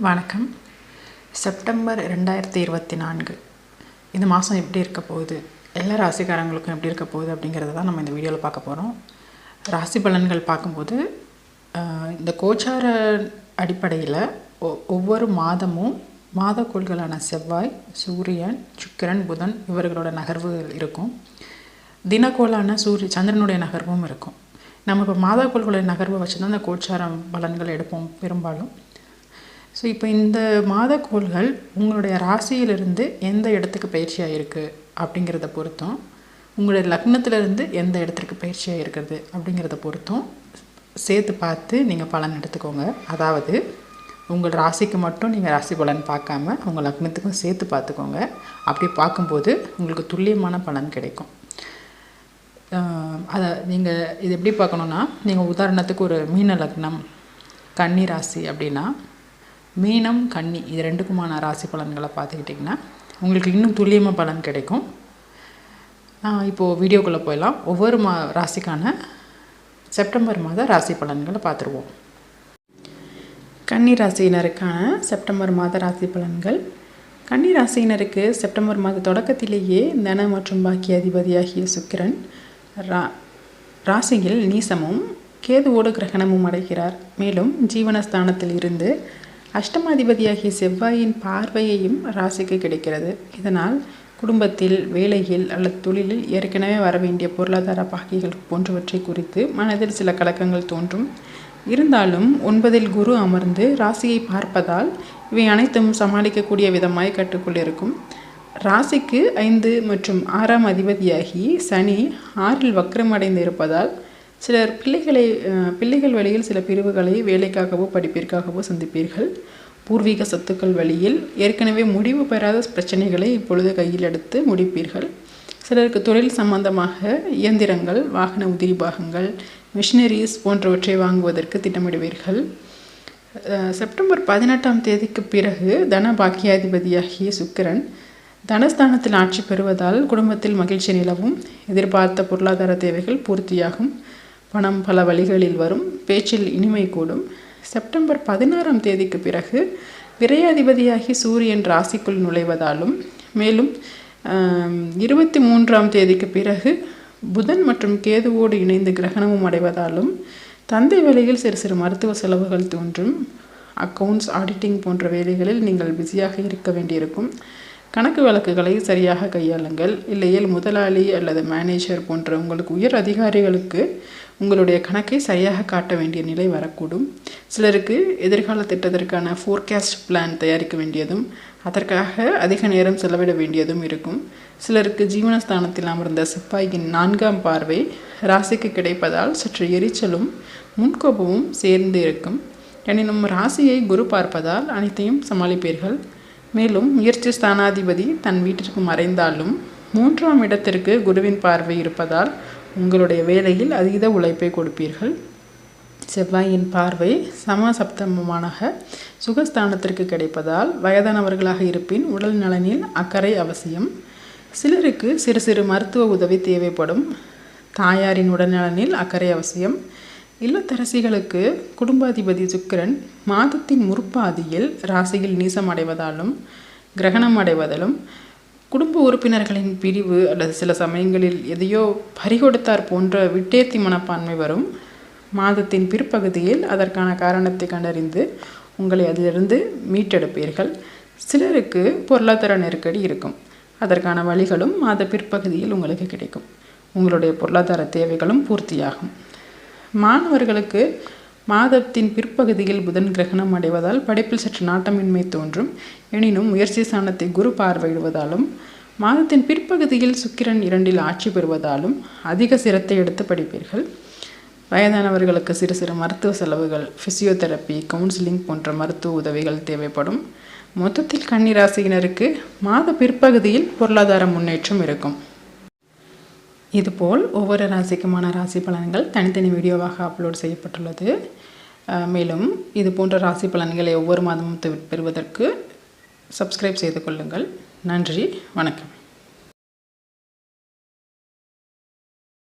வணக்கம். செப்டம்பர் ரெண்டாயிரத்தி இருபத்தி நான்கு. இந்த மாதம் எப்படி இருக்க போகுது? எல்லா ராசிக்காரங்களுக்கும் எப்படி இருக்க போகுது அப்படிங்கிறத தான் நம்ம இந்த வீடியோவில் பார்க்க போகிறோம் ராசி பலன்கள் பார்க்கும்போது இந்த கோச்சார அடிப்படையில் ஒ- ஒவ்வொரு மாதமும் மாதக்கோள்களான செவ்வாய் சூரியன் சுக்கிரன் புதன் இவர்களோட நகர்வுகள் இருக்கும். தினக்கோளான சூரிய சந்திரனுடைய நகர்வும் இருக்கும். நம்ம இப்போ மாதக்கோள்களுடைய நகர்வை வச்சு தான் இந்த கோச்சாரம் பலன்கள் எடுப்போம் பெரும்பாலும். ஸோ இப்போ இந்த மாத கோள்கள் உங்களுடைய ராசியிலிருந்து எந்த இடத்துக்கு பயிற்சியாக இருக்குது அப்படிங்கிறத பொறுத்தும் உங்களுடைய லக்னத்திலிருந்து எந்த இடத்துக்கு பயிற்சியாக இருக்கிறது அப்படிங்கிறத பொறுத்தும் சேர்த்து பார்த்து நீங்கள் பலன் எடுத்துக்கோங்க. அதாவது உங்கள் ராசிக்கு மட்டும் நீங்கள் ராசி பலன் பார்க்காம உங்கள் லக்னத்துக்கும் சேர்த்து பார்த்துக்கோங்க. அப்படி பார்க்கும்போது உங்களுக்கு துல்லியமான பலன் கிடைக்கும். அதை நீங்கள் இது எப்படி பார்க்கணுன்னா நீங்கள் உதாரணத்துக்கு ஒரு மீன லக்னம் கன்னி ராசி அப்படின்னா மீனம் கன்னி இது ரெண்டுக்குமான ராசி பலன்களை பார்த்துக்கிட்டிங்கன்னா உங்களுக்கு இன்னும் துல்லியமாக பலன் கிடைக்கும். நான் இப்போது வீடியோக்குள்ளே போயிடலாம். ஒவ்வொரு மா ராசிக்கான செப்டம்பர் மாத ராசி பலன்களை பார்த்துருவோம். கன்னி ராசியினருக்கான செப்டம்பர் மாத ராசி பலன்கள். கன்னி ராசியினருக்கு செப்டம்பர் மாத தொடக்கத்திலேயே தன மற்றும் பாக்கிய அதிபதியாகிய சுக்கிரன் ரா ராசியில் நீசமும் கேதுவோடு கிரகணமும் அடைகிறார். மேலும் ஜீவனஸ்தானத்தில் இருந்து அஷ்டமாதிபதியாகிய செவ்வாயின் பார்வையையும் ராசிக்கு கிடைக்கிறது. இதனால் குடும்பத்தில் வேலையில் அல்லது தொழிலில் ஏற்கனவே வர வேண்டிய பொருளாதார பாக்கிகள் போன்றவற்றை குறித்து மனதில் சில கலக்கங்கள் தோன்றும். இருந்தாலும் ஒன்பதில் குரு அமர்ந்து ராசியை பார்ப்பதால் இவை அனைத்தும் சமாளிக்கக்கூடிய விதமாய் கட்டுக்குள் இருக்கும். ராசிக்கு ஐந்து மற்றும் ஆறாம் அதிபதியாகி சனி ஆறில் வக்கரமடைந்து இருப்பதால் சிலர் பிள்ளைகளை அஹ், பிள்ளைகள் வழியில் சில பிரிவுகளை வேலைக்காகவோ படிப்பிற்காகவோ சந்திப்பீர்கள். பூர்வீக சொத்துக்கள் வழியில் ஏற்கனவே முடிவு பெறாத பிரச்சனைகளை இப்பொழுது கையில் எடுத்து முடிப்பீர்கள். சிலருக்கு தொழில் சம்பந்தமாக இயந்திரங்கள் வாகன உதிரி பாகங்கள் மிஷினரிஸ் போன்றவற்றை வாங்குவதற்கு திட்டமிடுவீர்கள். அஹ், செப்டம்பர் பதினெட்டாம் தேதிக்கு பிறகு தன பாக்கியாதிபதியாகிய சுக்கிரன் தனஸ்தானத்தில் ஆட்சி பெறுவதால் குடும்பத்தில் மகிழ்ச்சி நிலவும். எதிர்பார்த்த பொருளாதார தேவைகள் பூர்த்தியாகும். பணம் பல வழிகளில் வரும். பேச்சில் இனிமை கூடும். செப்டம்பர் பதினாறாம் தேதிக்கு பிறகு விரையாதிபதியாகி சூரியன் ராசிக்குள் நுழைவதாலும் மேலும் இருபத்தி மூன்றாம் தேதிக்கு பிறகு புதன் மற்றும் கேதுவோடு இணைந்து கிரகணமும் அடைவதாலும் தந்தை வேலையில் சிறு சிறு மருத்துவ செலவுகள் தோன்றும். அக்கவுண்ட்ஸ் ஆடிட்டிங் போன்ற வேலைகளில் நீங்கள் பிஸியாக இருக்க வேண்டியிருக்கும். கணக்கு வழக்குகளை சரியாக கையாளுங்கள். இல்லையேல் முதலாளி அல்லது மேனேஜர் போன்ற உங்களுக்கு உயர் அதிகாரிகளுக்கு உங்களுடைய கணக்கை சரியாக காட்ட வேண்டிய நிலை வரக்கூடும். சிலருக்கு எதிர்கால திட்டத்திற்கான ஃபோர்காஸ்ட் பிளான் தயாரிக்க வேண்டியதும் அதற்காக அதிக நேரம் செலவிட வேண்டியதும் இருக்கும். சிலருக்கு ஜீவனஸ்தானத்தில் அமர்ந்த சிப்பாயின் நான்காம் பார்வை ராசிக்கு கிடைப்பதால் சற்று எரிச்சலும் முன்கோபமும் சேர்ந்து இருக்கும். எனினும் ராசியை குரு பார்ப்பதால் அனைத்தையும் சமாளிப்பீர்கள். மேலும் முயற்சி ஸ்தானாதிபதி தன் வீட்டிற்கு மறைந்தாலும் மூன்றாம் இடத்திற்கு குருவின் பார்வை இருப்பதால் உங்களுடைய வேலையில் அதீத உழைப்பை கொடுப்பீர்கள். செவ்வாயின் பார்வை சம சப்தமமாக சுகஸ்தானத்திற்கு கிடைப்பதால் வயதானவர்களாக இருப்பின் உடல் நலனில் அக்கறை அவசியம். சிலருக்கு சிறு சிறு மருத்துவ உதவி தேவைப்படும். தாயாரின் உடல்நலனில் அக்கறை அவசியம். இல்லத்தரசிகளுக்கு குடும்பாதிபதி சுக்கிரன் மாதத்தின் முற்பாதியில் ராசியில் நீசம் அடைவதாலும் கிரகணம் அடைவதாலும் குடும்ப உறுப்பினர்களின் பிரிவு அல்லது சில சமயங்களில் எதையோ பறிகொடுத்தார் போன்ற விட்டேர்த்தி மனப்பான்மை வரும். மாதத்தின் பிற்பகுதியில் அதற்கான காரணத்தை கண்டறிந்து உங்களை அதிலிருந்து மீட்டெடுப்பீர்கள். சிலருக்கு பொருளாதார நெருக்கடி இருக்கும். அதற்கான வழிகளும் மாத பிற்பகுதியில் உங்களுக்கு கிடைக்கும். உங்களுடைய பொருளாதார தேவைகளும் பூர்த்தியாகும். மாணவர்களுக்கு மாதத்தின் பிற்பகுதியில் புதன் கிரகணம் அடைவதால் படிப்பில் சற்று நாட்டமின்மை தோன்றும். எனினும் முயற்சி ஸ்தானத்தை குரு பார்வையிடுவதாலும் மாதத்தின் பிற்பகுதியில் சுக்கிரன் இரண்டில் ஆட்சி பெறுவதாலும் அதிக சிரத்தை எடுத்து படிப்பீர்கள். வயதானவர்களுக்கு சிறு சிறு மருத்துவ செலவுகள் ஃபிசியோதெரப்பி கவுன்சிலிங் போன்ற மருத்துவ உதவிகள் தேவைப்படும். மொத்தத்தில் கன்னிராசியினருக்கு மாத பிற்பகுதியில் பொருளாதார முன்னேற்றம் இருக்கும். இதுபோல் ஒவ்வொரு ராசிக்குமான ராசி பலன்கள் தனித்தனி வீடியோவாக அப்லோட் செய்யப்பட்டுள்ளது. மேலும் இது போன்ற ராசி பலன்களை ஒவ்வொரு மாதமும் பெறுவதற்கு சப்ஸ்கிரைப் செய்து கொள்ளுங்கள். நன்றி வணக்கம்.